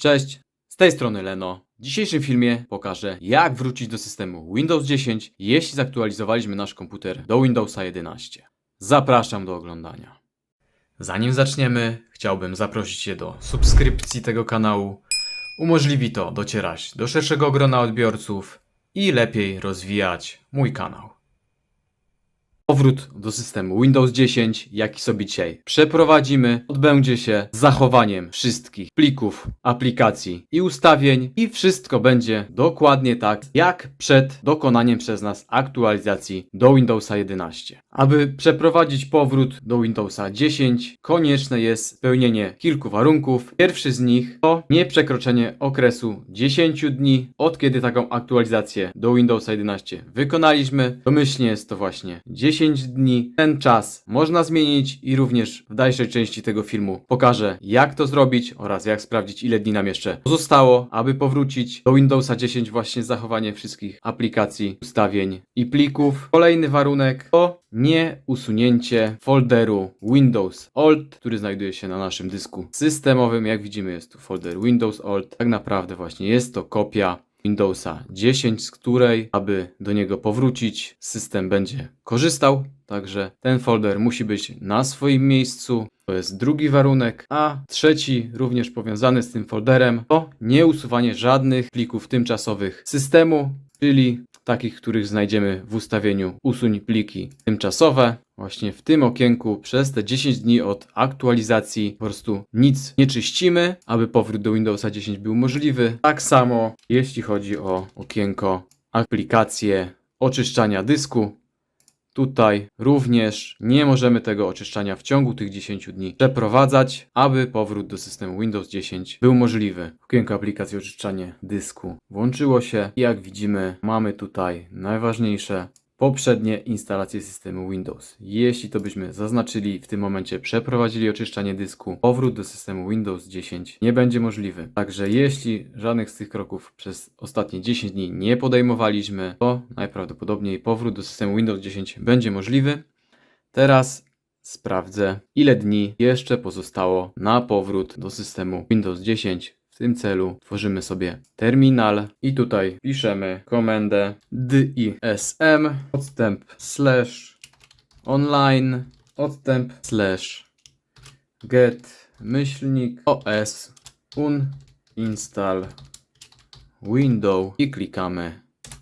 Cześć, z tej strony Leno. W dzisiejszym filmie pokażę, jak wrócić do systemu Windows 10, jeśli zaktualizowaliśmy nasz komputer do Windowsa 11. Zapraszam do oglądania. Zanim zaczniemy, chciałbym zaprosić Cię do subskrypcji tego kanału. Umożliwi to docierać do szerszego grona odbiorców i lepiej rozwijać mój kanał. Powrót do systemu Windows 10, jaki sobie dzisiaj przeprowadzimy, odbędzie się z zachowaniem wszystkich plików, aplikacji i ustawień i wszystko będzie dokładnie tak, jak przed dokonaniem przez nas aktualizacji do Windowsa 11. Aby przeprowadzić powrót do Windowsa 10, konieczne jest spełnienie kilku warunków. Pierwszy z nich to nieprzekroczenie okresu 10 dni, od kiedy taką aktualizację do Windowsa 11 wykonaliśmy. Domyślnie jest to właśnie 10 dni. Ten czas można zmienić i również w dalszej części tego filmu pokażę jak to zrobić oraz jak sprawdzić ile dni nam jeszcze pozostało, aby powrócić do Windowsa 10 właśnie z zachowaniem wszystkich aplikacji, ustawień i plików. Kolejny warunek to nie usunięcie folderu Windows Alt, który znajduje się na naszym dysku systemowym. Jak widzimy jest tu folder Windows Alt. Tak naprawdę właśnie jest to kopia Windowsa 10, z której, aby do niego powrócić, system będzie korzystał. Także ten folder musi być na swoim miejscu. To jest drugi warunek. A trzeci, również powiązany z tym folderem, to nie usuwanie żadnych plików tymczasowych systemu, czyli takich, których znajdziemy w ustawieniu usuń pliki tymczasowe. Właśnie w tym okienku przez te 10 dni od aktualizacji po prostu nic nie czyścimy, aby powrót do Windowsa 10 był możliwy. Tak samo jeśli chodzi o okienko aplikacje oczyszczania dysku. Tutaj również nie możemy tego oczyszczania w ciągu tych 10 dni przeprowadzać, aby powrót do systemu Windows 10 był możliwy. Okienko aplikacji oczyszczanie dysku włączyło się i jak widzimy mamy tutaj najważniejsze poprzednie instalacje systemu Windows. Jeśli to byśmy zaznaczyli w tym momencie przeprowadzili oczyszczanie dysku, powrót do systemu Windows 10 nie będzie możliwy. Także jeśli żadnych z tych kroków przez ostatnie 10 dni nie podejmowaliśmy, to najprawdopodobniej powrót do systemu Windows 10 będzie możliwy. Teraz sprawdzę, ile dni jeszcze pozostało na powrót do systemu Windows 10. Tym celu tworzymy sobie terminal i tutaj piszemy komendę dism odstęp slash online odstęp slash get myślnik os uninstall window i klikamy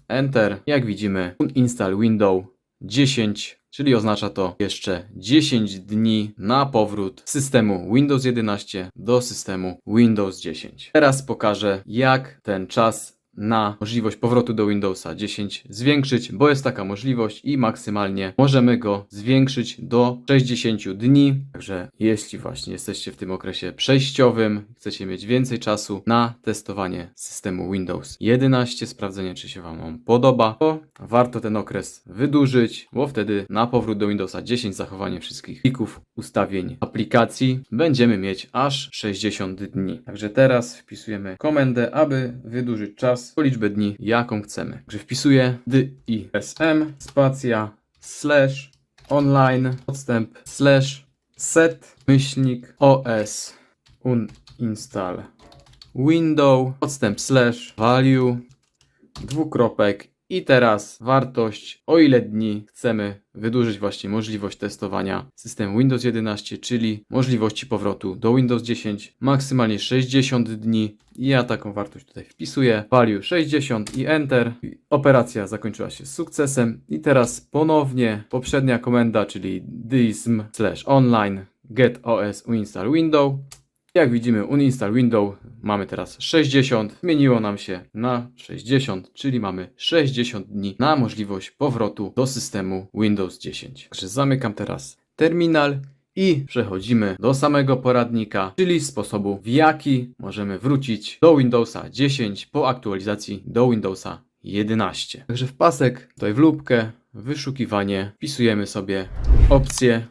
enter. Jak widzimy uninstall window 10 czyli oznacza to jeszcze 10 dni na powrót systemu Windows 11 do systemu Windows 10. Teraz pokażę, jak ten czas na możliwość powrotu do Windowsa 10 zwiększyć, bo jest taka możliwość i maksymalnie możemy go zwiększyć do 60 dni. Także jeśli właśnie jesteście w tym okresie przejściowym, chcecie mieć więcej czasu na testowanie systemu Windows 11, sprawdzenie czy się Wam on podoba, to warto ten okres wydłużyć, bo wtedy na powrót do Windowsa 10 zachowanie wszystkich plików, ustawień, aplikacji będziemy mieć aż 60 dni. Także teraz wpisujemy komendę, aby wydłużyć czas o liczbę dni, jaką chcemy. Także wpisuję dism spacja slash online odstęp slash set myślnik os uninstall window odstęp slash value dwukropek i teraz wartość, o ile dni chcemy wydłużyć właśnie możliwość testowania systemu Windows 11, czyli możliwości powrotu do Windows 10, maksymalnie 60 dni. Ja taką wartość tutaj wpisuję, value 60 i Enter. Operacja zakończyła się sukcesem i teraz ponownie poprzednia komenda, czyli dism slash online get os uninstall window. Jak widzimy, uninstall window mamy teraz 60, zmieniło nam się na 60, czyli mamy 60 dni na możliwość powrotu do systemu Windows 10. Także zamykam teraz terminal i przechodzimy do samego poradnika, czyli sposobu w jaki możemy wrócić do Windowsa 10 po aktualizacji do Windowsa 11. Także w pasek, tutaj w lubkę, wyszukiwanie, wpisujemy sobie opcję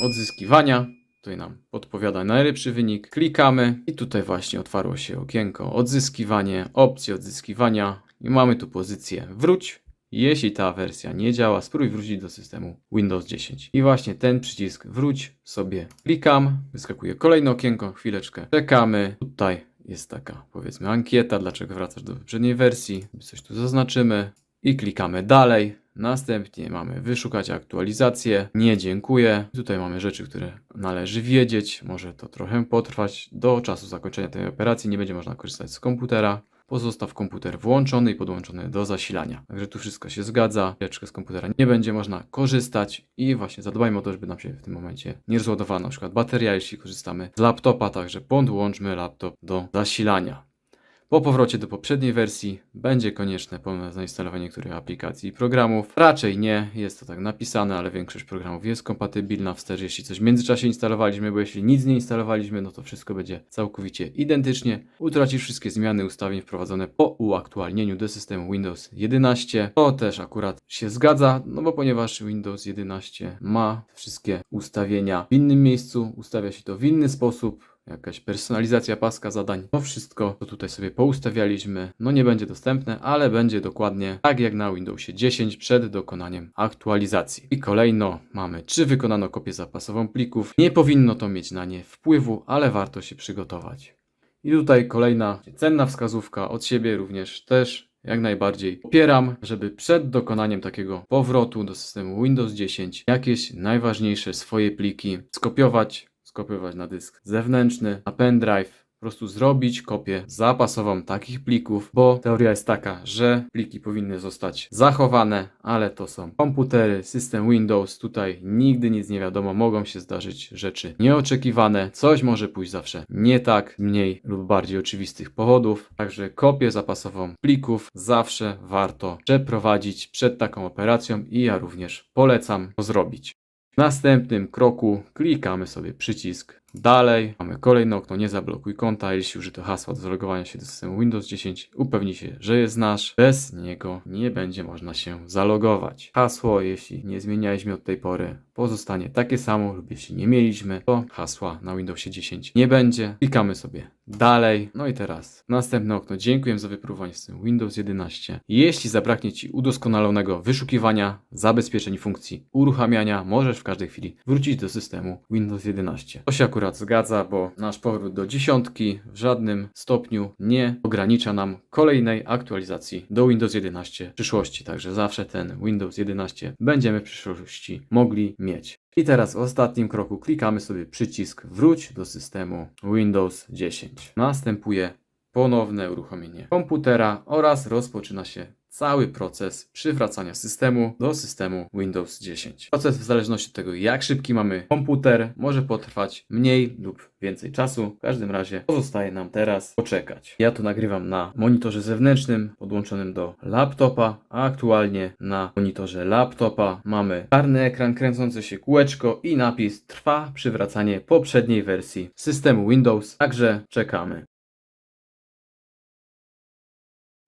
odzyskiwania. Tutaj nam podpowiada najlepszy wynik. Klikamy i tutaj właśnie otwarło się okienko odzyskiwanie, opcje odzyskiwania i mamy tu pozycję wróć. Jeśli ta wersja nie działa, spróbuj wrócić do systemu Windows 10. I właśnie ten przycisk wróć sobie klikam, wyskakuje kolejne okienko, chwileczkę czekamy. Tutaj jest taka, powiedzmy, ankieta, dlaczego wracasz do poprzedniej wersji. Coś tu zaznaczymy i klikamy dalej. Następnie mamy wyszukać aktualizację. Nie dziękuję. Tutaj mamy rzeczy, które należy wiedzieć. Może to trochę potrwać. Do czasu zakończenia tej operacji nie będzie można korzystać z komputera. Pozostaw komputer włączony i podłączony do zasilania. Także tu wszystko się zgadza. Chwileczkę z komputera nie będzie można korzystać i właśnie zadbajmy o to, żeby nam się w tym momencie nie rozładowała na przykład bateria, jeśli korzystamy z laptopa, także podłączmy laptop do zasilania. Po powrocie do poprzedniej wersji będzie konieczne pełne zainstalowanie niektórych aplikacji i programów. Raczej nie, jest to tak napisane, ale większość programów jest kompatybilna wstecz, jeśli coś w międzyczasie instalowaliśmy, bo jeśli nic nie instalowaliśmy, no to wszystko będzie całkowicie identycznie. Utracisz wszystkie zmiany ustawień wprowadzone po uaktualnieniu do systemu Windows 11. To też akurat się zgadza, no bo ponieważ Windows 11 ma wszystkie ustawienia w innym miejscu, ustawia się to w inny sposób, jakaś personalizacja paska zadań. To wszystko, co tutaj sobie poustawialiśmy, no nie będzie dostępne, ale będzie dokładnie tak jak na Windowsie 10 przed dokonaniem aktualizacji. I kolejno mamy, czy wykonano kopię zapasową plików. Nie powinno to mieć na nie wpływu, ale warto się przygotować. I tutaj kolejna cenna wskazówka od siebie również też jak najbardziej popieram, żeby przed dokonaniem takiego powrotu do systemu Windows 10 jakieś najważniejsze swoje pliki skopiować, skopiować na dysk zewnętrzny, na pendrive, po prostu zrobić kopię zapasową takich plików, bo teoria jest taka, że pliki powinny zostać zachowane, ale to są komputery, system Windows, tutaj nigdy nic nie wiadomo, mogą się zdarzyć rzeczy nieoczekiwane, coś może pójść zawsze nie tak, mniej lub bardziej oczywistych powodów, także kopię zapasową plików zawsze warto przeprowadzić przed taką operacją i ja również polecam to zrobić. W następnym kroku klikamy sobie przycisk dalej. Mamy kolejne okno, nie zablokuj konta. Jeśli użyto hasła do zalogowania się do systemu Windows 10, upewnij się, że jest nasz. Bez niego nie będzie można się zalogować. Hasło, jeśli nie zmienialiśmy od tej pory, pozostanie takie samo lub jeśli nie mieliśmy, to hasła na Windowsie 10 nie będzie. Klikamy sobie dalej. No i teraz następne okno. Dziękuję za wypróbowanie systemu Windows 11. Jeśli zabraknie Ci udoskonalonego wyszukiwania, zabezpieczeń funkcji uruchamiania, możesz w każdej chwili wrócić do systemu Windows 11. To się akurat zgadza, bo nasz powrót do dziesiątki w żadnym stopniu nie ogranicza nam kolejnej aktualizacji do Windows 11 w przyszłości. Także zawsze ten Windows 11 będziemy w przyszłości mogli mieć. I teraz w ostatnim kroku klikamy sobie przycisk wróć do systemu Windows 10. Następuje ponowne uruchomienie komputera oraz rozpoczyna się cały proces przywracania systemu do systemu Windows 10. Proces w zależności od tego jak szybki mamy komputer może potrwać mniej lub więcej czasu. W każdym razie pozostaje nam teraz poczekać. Ja to nagrywam na monitorze zewnętrznym podłączonym do laptopa, a aktualnie na monitorze laptopa mamy czarny ekran, kręcące się kółeczko i napis trwa przywracanie poprzedniej wersji systemu Windows. Także czekamy.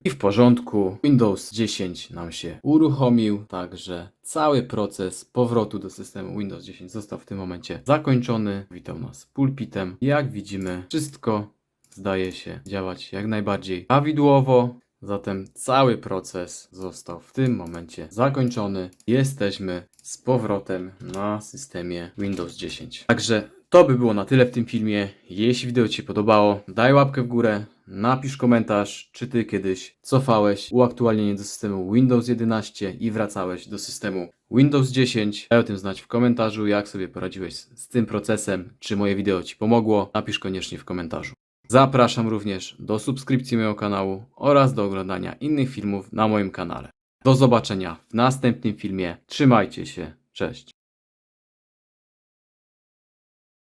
I w porządku, Windows 10 nam się uruchomił, także cały proces powrotu do systemu Windows 10 został w tym momencie zakończony. Witał nas pulpitem. Jak widzimy, wszystko zdaje się działać jak najbardziej prawidłowo. Zatem cały proces został w tym momencie zakończony. Jesteśmy z powrotem na systemie Windows 10. Także to by było na tyle w tym filmie. Jeśli wideo Ci się podobało, daj łapkę w górę, napisz komentarz, czy Ty kiedyś cofałeś uaktualnienie do systemu Windows 11 i wracałeś do systemu Windows 10. Daj o tym znać w komentarzu, jak sobie poradziłeś z, tym procesem, czy moje wideo Ci pomogło. Napisz koniecznie w komentarzu. Zapraszam również do subskrypcji mojego kanału oraz do oglądania innych filmów na moim kanale. Do zobaczenia w następnym filmie. Trzymajcie się. Cześć.